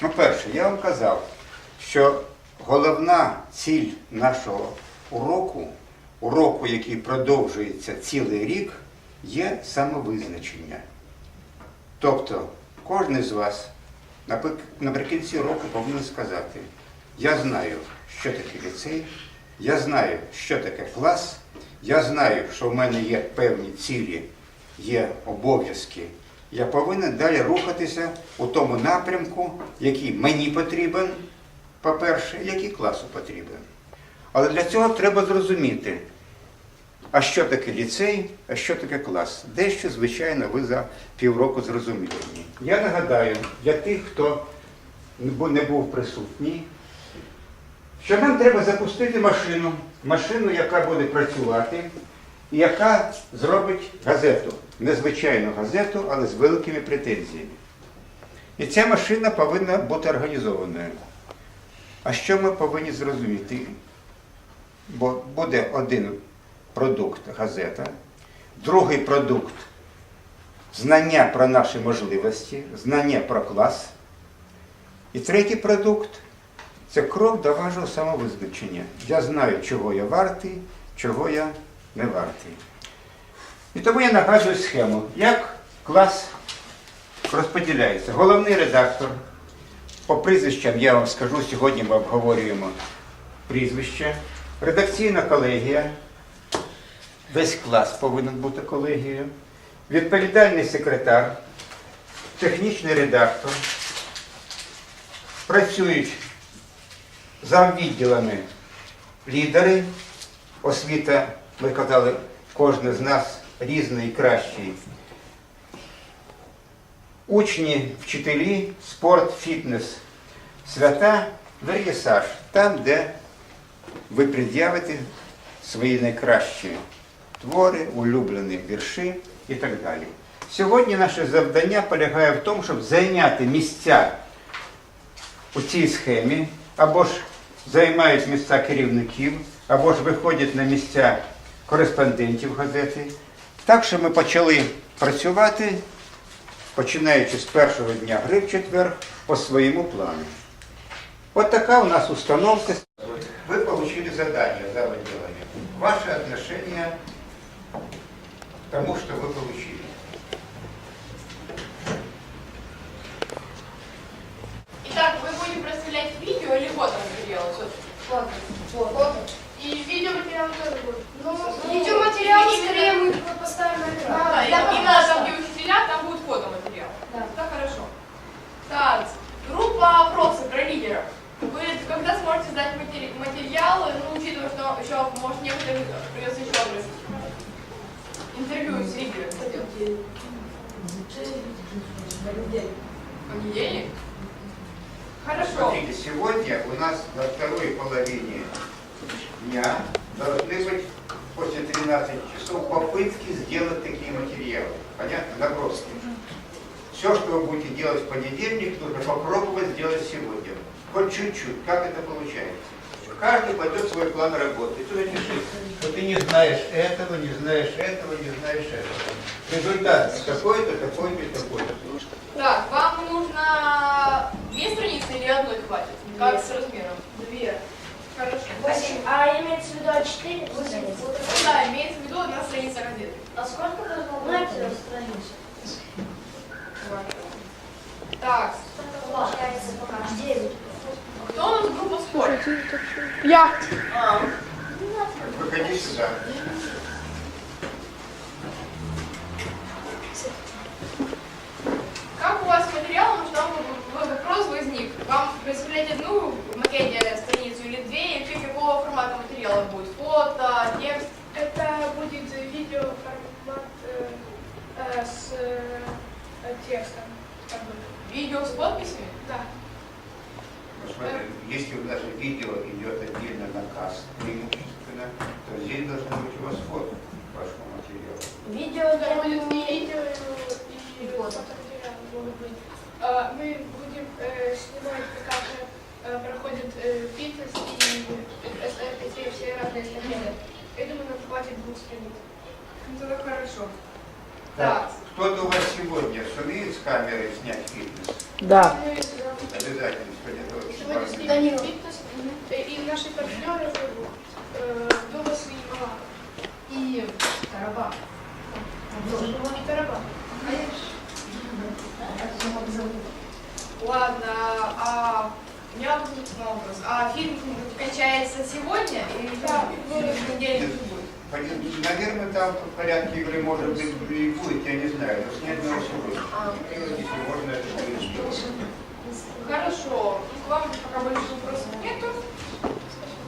Ну, перше, я вам казав, що головна ціль нашого уроку, уроку, який продовжується цілий рік, є самовизначення. Тобто, кожен з вас наприкінці року повинен сказати, я знаю, що таке ліцей, я знаю, що таке клас, я знаю, що в мене є певні цілі, є обов'язки. Я повинен далі рухатися у тому напрямку, який мені потрібен, по-перше, який класу потрібен. Але для цього треба зрозуміти, а що таке ліцей, а що таке клас? Дещо, звичайно, ви за півроку зрозуміли. Я нагадаю, для тих, хто не був присутній, що нам треба запустити машину, машину, яка буде працювати, яка зробить газету. Незвичайну газету, але з великими претензіями. І ця машина повинна бути організованою. А що ми повинні зрозуміти? Бо буде один продукт газета, другий продукт знання про наші можливості, знання про клас. І третій продукт це крок до вашого самовизначення. Я знаю, чого я вартий, чого я не вартий. І тому я нагадую схему, як клас розподіляється. Головний редактор. По прізвищам я вам скажу, сьогодні ми обговорюємо прізвище. Редакційна колегія. Весь клас повинен бути колегією. Відповідальний секретар, технічний редактор. Працюють за відділами лідери. Освіта, ми казали, кожен з нас різний і кращий. Учні, вчителі, спорт, фітнес, свята, вер'єсаж, там, де ви пред'явите свої найкращі твори, улюблені вірші і так далі. Сьогодні наше завдання полягає в тому, щоб зайняти місця у цій схемі, або ж займають місця керівників, або ж виходять на місця кореспондентів газети. Так що ми почали працювати, починаючи з першого дня гри в четвер, по своєму плану. От така у нас установка. Вы получили задание за выделение. Ваше отношение к тому, что вы получили. Итак, вы будете представлять видео или фото материалы? Фото. Фото. И видеоматериалы тоже будут? Ну, С- видеоматериал именно- скорее мы поставим на экран. Да, Для и именно показа. там, где учителя, там будет фотоматериал. Да. Да, хорошо. Так, группа опросов про лидеров. Вы когда сможете сдать матери- материалы, ну, учитывая, что еще, может, некоторые придется еще раз интервью с лидерами сделать? В Понедельник? Хорошо. Смотрите, сегодня у нас на второй половине дня должны быть после 13 часов попытки сделать такие материалы. Понятно? Наброски. Все, что вы будете делать в понедельник, нужно попробовать сделать сегодня. Хоть чуть-чуть. Как это получается? Каждый пойдет свой план работы. Ты напиши, что ты не знаешь этого, не знаешь этого, не знаешь этого. Результат такой-то, такой-то и такой-то. Так, вам нужно две страницы или одной хватит? Как с размером? Две. Восемь. А имеется в виду А4? Восемь. Да, имеется в виду одна страница газеты. А сколько должно быть страниц? Так, Получается пока. Девять. кто у нас группа спорт? Я. Выходи сюда. Как у вас с материалом, что вам вопрос возник? Вам представлять одну в макете страницу или две, и вообще какого формата материала будет? Фото, текст? Это будет видео формат э, э, с э, текстом. Как бы. Видео с подписями? Да. Ну, смотри, если у нас видео идет отдельно на каст, преимущественно, то здесь должно быть у вас фото к вашему материалу. Видео для будет людей. видео, и, И фото. фотоматериалы могут быть. А, мы будем э, снимать, как э, проходит э, фитнес и все разные статьи. Я думаю, нам хватит двух страниц. Ну, тогда хорошо. Так, Кто-то у вас сегодня сумеет с камерой снять фитнес? Да. Обязательно сходите. сегодня снимаем фитнес, и наши партнеры э, Дубас и Малака. И Карабах. И Карабах. Ладно, а меня вот вопрос. А фильм кончается сегодня или Да. в понедельник будет? Наверное, там в порядке игры может быть и будет, я не знаю, но снять надо сегодня. А, Если можно, это будет сделать. Хорошо. К вам пока больше вопросов нету.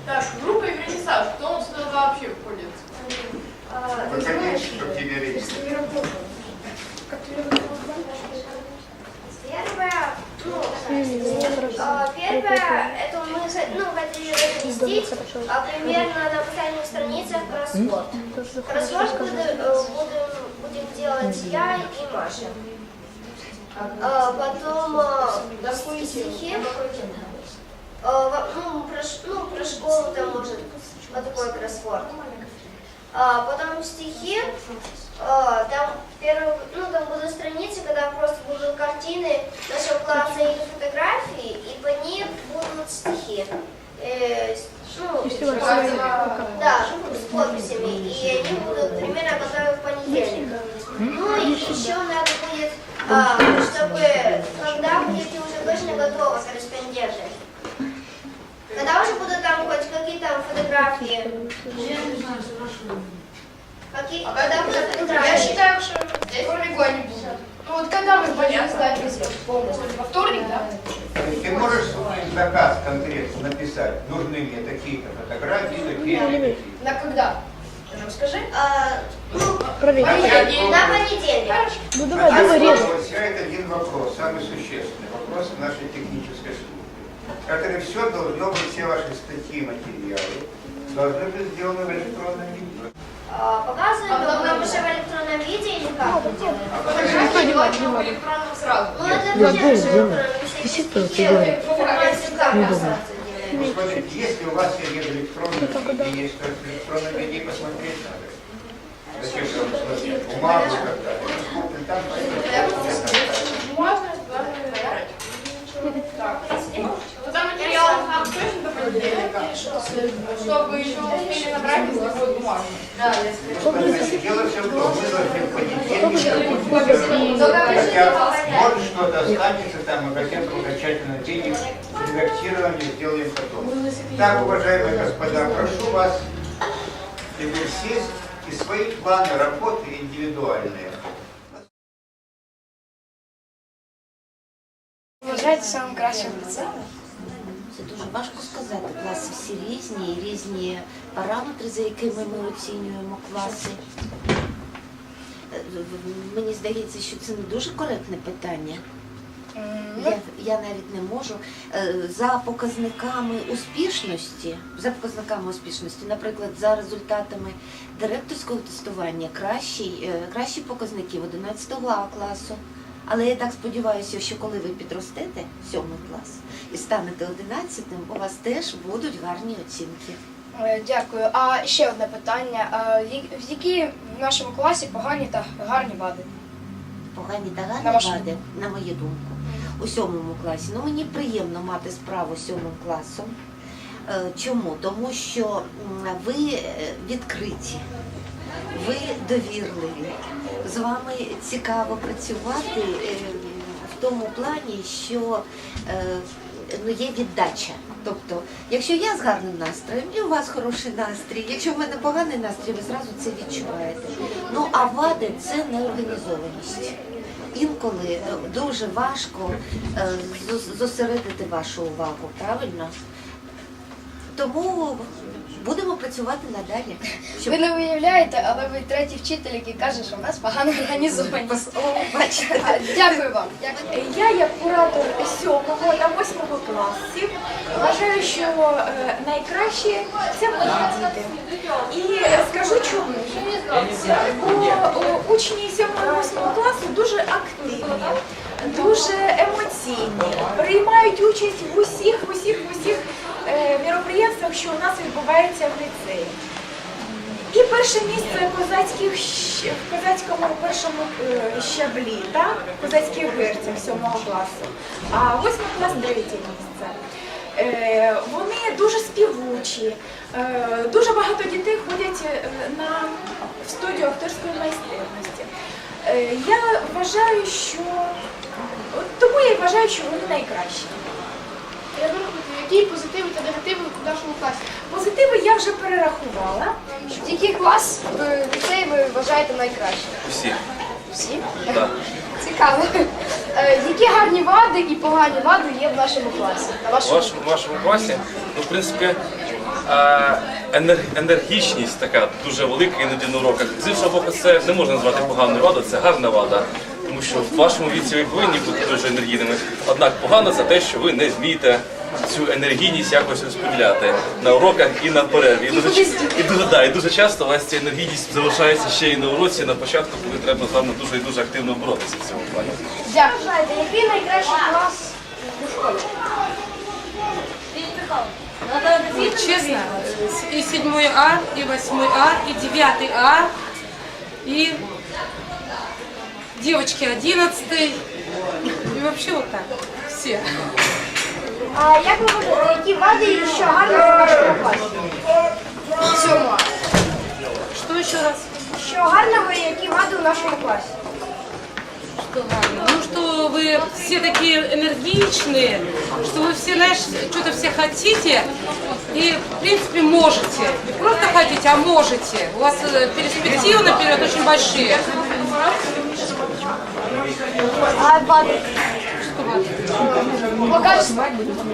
Так, группа и вернисаж. Кто сюда вообще входит? А, Выходи, чтобы тебе видеть. Первое, ну, это мы за- ну, хотели разместить а, примерно на последних страницах кроссворд. Кроссворд буду- э, будем, будем делать я и Маша. А, потом а, стихи. А, во- ну, про, ну, про школу там может вот такой кроссворд. А, потом стихи. А, там первый, ну, там будут страницы, когда просто будут картины нашего класса или фотографии, ним будут стихи. Э, с- ну, да, с подписями, и они будут примерно готовы в понедельник. Ну и еще надо будет, а, чтобы, когда будете уже точно готовы корреспонденты, когда уже будут там хоть какие-то фотографии, какие, когда будут Я фотографии. считаю, что вторник они будут. Ну вот когда мы пойдем сдать полностью? Во вторник, да? Ты можешь свой заказ конкретно написать, нужны мне такие-то фотографии, такие-то, такие На когда? Расскажи. А, ну, Понедельник. на понедельник. Ну давай, давай, режь. Вот это один вопрос, самый существенный вопрос нашей технической службы. Это все должно быть, все ваши статьи, материалы, должны быть сделаны в электронном виде показываем а но а нам уже в электронном виде или как? Фотографии желательно в электронном сразу. Ну это будет в электронном, если делаем, если у вас ну, есть электронный есть электронный виде, посмотреть надо. Зачем же вам смотреть? Бумагу как-то. Можно? Так Ну, там материалов нам точно до понедельника, чтобы еще успели набрать, если будет бумажно. Да, Понимаете, Дело все в том, мы должны в понедельник хотя может что-то останется там, мы хотя бы окончательно денег редактирование сделаем потом. Так, уважаемые господа, прошу вас теперь сесть и свои планы работы индивидуальные. Вважаєте самим кращим ліцеєм? Це дуже важко сказати. Класи всі різні, і різні параметри, за якими ми оцінюємо класи. Е, Мені здається, що це не дуже коректне питання. Я, я навіть не можу. Е, За показниками успішності, за показниками успішності, наприклад, за результатами директорського тестування, кращі, е, кращі показники в 11 А класу. Але я так сподіваюся, що коли ви підростете сьомий клас і станете одинадцятим, у вас теж будуть гарні оцінки. Е, Дякую. А ще одне питання. В які в нашому класі погані та гарні вади? Погані та На гарні вади, на мою думку, у сьомому класі. Ну мені приємно мати справу з сьомим класом. Е, Чому? Тому що ви е, відкриті, ви довірливі. З вами цікаво працювати е, в тому плані, що е, ну, є віддача. Тобто, якщо я з гарним настроєм, і у вас хороший настрій, якщо в мене поганий настрій, ви зразу це відчуваєте. Ну а вади це неорганізованість. Інколи е, дуже важко е, зосередити вашу увагу, правильно? Тому будемо працювати надалі. Щоб Ви не уявляєте, але ви третій вчитель, який каже, що в нас погано. А, Дякую вам. Дякую. Я, як куратор сьомого та восьмого класів, вважаю, що е, найкраще це мої діти. І скажу чому. Бо учні сьомого восьмого класу дуже активні, дуже емоційні, приймають участь в усіх, усіх, усіх е, міроприємствах, що у нас відбувається в ліцеї. І перше місце козацьких в козацькому першому е, щаблі, так? козацьких герців сьомого класу, а восьмий клас третє місце. Е, Вони дуже співучі, дуже багато дітей ходять на в студію акторської майстерності. Я вважаю, що тому я вважаю, що вони найкращі. Які позитиви та негативи в нашому класі. Позитиви я вже перерахувала. Який клас в ліцеї ви вважаєте найкращим? Всі. Всі? Так. Цікаво. Е, Які гарні вади і погані вади є в нашому класі? На вашому вашому, в вашому класі, ну, в принципі, е, енер- енергічність така дуже велика іноді на уроках. З іншого боку, це не можна назвати поганою вадою, це гарна вада. Тому що в вашому віці ви повинні бути дуже енергійними. Однак погано це те, що ви не вмієте цю енергійність якось розподіляти на уроках і на перерві. І дуже, і дуже, да, і дуже часто у вас ця енергійність залишається ще і на уроці, на початку, коли треба з вами дуже і дуже активно боротися в цьому плані. Дякую. Який найкращий клас у школі? Вот честно, и 7 А, и 8 А, и 9 А, и девочки 11 и вообще вот так, все. А як ви вважаєте, які вади і що гарно в нашому класі? Сьома. Что еще раз? Що гарного і які вади у нашому класі? Что ладно? Ну, что вы все такие энергичные, что вы все, знаешь, что-то все хотите и, в принципе, можете. Не просто хотите, а можете. У вас э, перспективы наперед очень большие. А вади?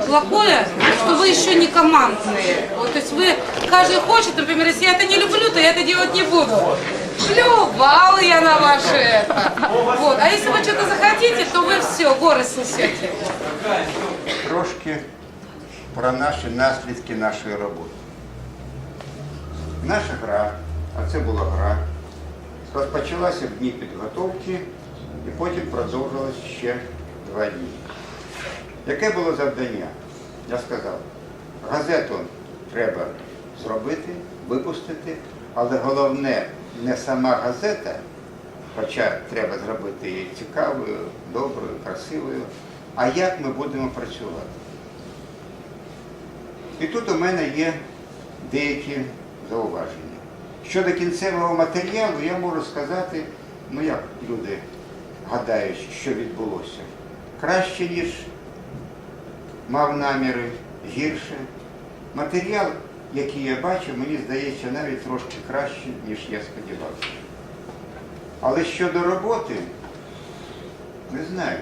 Плохое, что вы еще не командные. Вот, то есть вы, каждый хочет, например, если я это не люблю, то я это делать не буду. Плювал я на ваше это. Вот. А если вы что-то захотите, то вы все, горы снесете. Трошки про наші наслідки нашої роботи. Наша гра, а це була гра, розпочалася в дні підготовки і потім продовжилась ще два дні. Яке було завдання? Я сказав, газету треба зробити, випустити, але головне не сама газета, хоча треба зробити її цікавою, доброю, красивою, а як ми будемо працювати. І тут у мене є деякі зауваження. Щодо кінцевого матеріалу, я можу сказати, ну як люди гадають, що відбулося. Краще, ніж мав наміри, гірше. Матеріал, який я бачив, мені здається, навіть трошки краще, ніж я сподівався. Але щодо роботи, не знаю.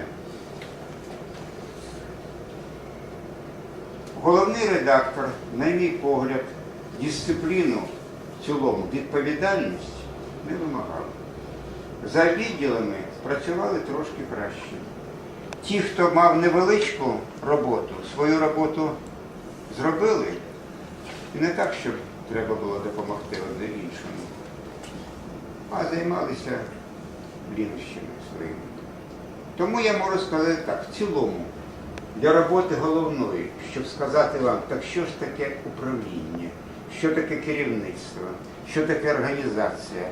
Головний редактор, на мій погляд, дисципліну в цілому, відповідальність не вимагав. За відділами працювали трошки краще. Ті, хто мав невеличку роботу, свою роботу зробили, і не так, щоб треба було допомогти одне іншому, а займалися лінощами своїми. Тому я можу сказати так, в цілому, для роботи головної, щоб сказати вам, так що ж таке управління, що таке керівництво, що таке організація,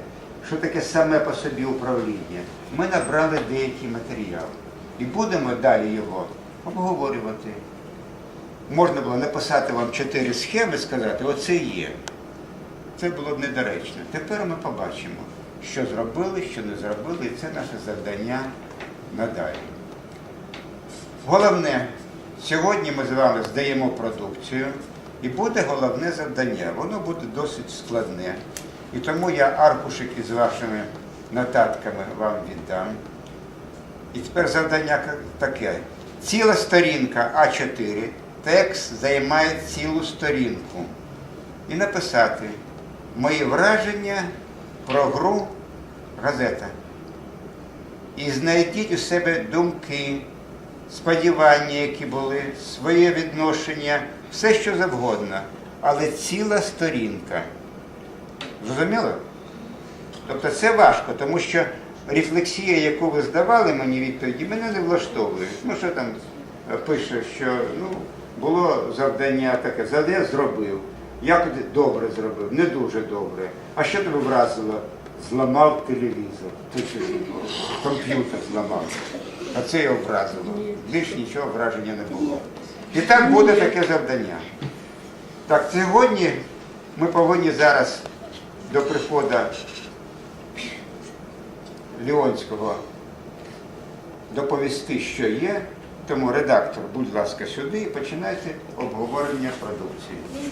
що таке саме по собі управління, ми набрали деякий матеріал. І будемо далі його обговорювати. Можна було написати вам чотири схеми, сказати, оце є. Це було б недоречно. Тепер ми побачимо, що зробили, що не зробили, і це наше завдання надалі. Головне, сьогодні ми з вами здаємо продукцію, і буде головне завдання. Воно буде досить складне. І тому я аркушик із вашими нотатками вам віддам. І тепер завдання таке. Ціла сторінка А4, текст займає цілу сторінку. І написати мої враження про гру газета. І знайдіть у себе думки, сподівання, які були, своє відношення, все що завгодно, але ціла сторінка. Зрозуміло? Тобто це важко, тому що рефлексія, яку ви здавали мені відповіді, мене не влаштовує. Ну що там е, пише, що ну, було завдання таке, заде зробив. Ти добре зробив, не дуже добре. А що тебе вразило? Зламав телевізор. Ти комп'ютер зламав. А це його вразило. Більш нічого враження не було. І так буде таке завдання. Так, сьогодні ми повинні зараз до приходу Ліонського доповісти, що є. Тому редактор, будь ласка, сюди і починайте обговорення продукції.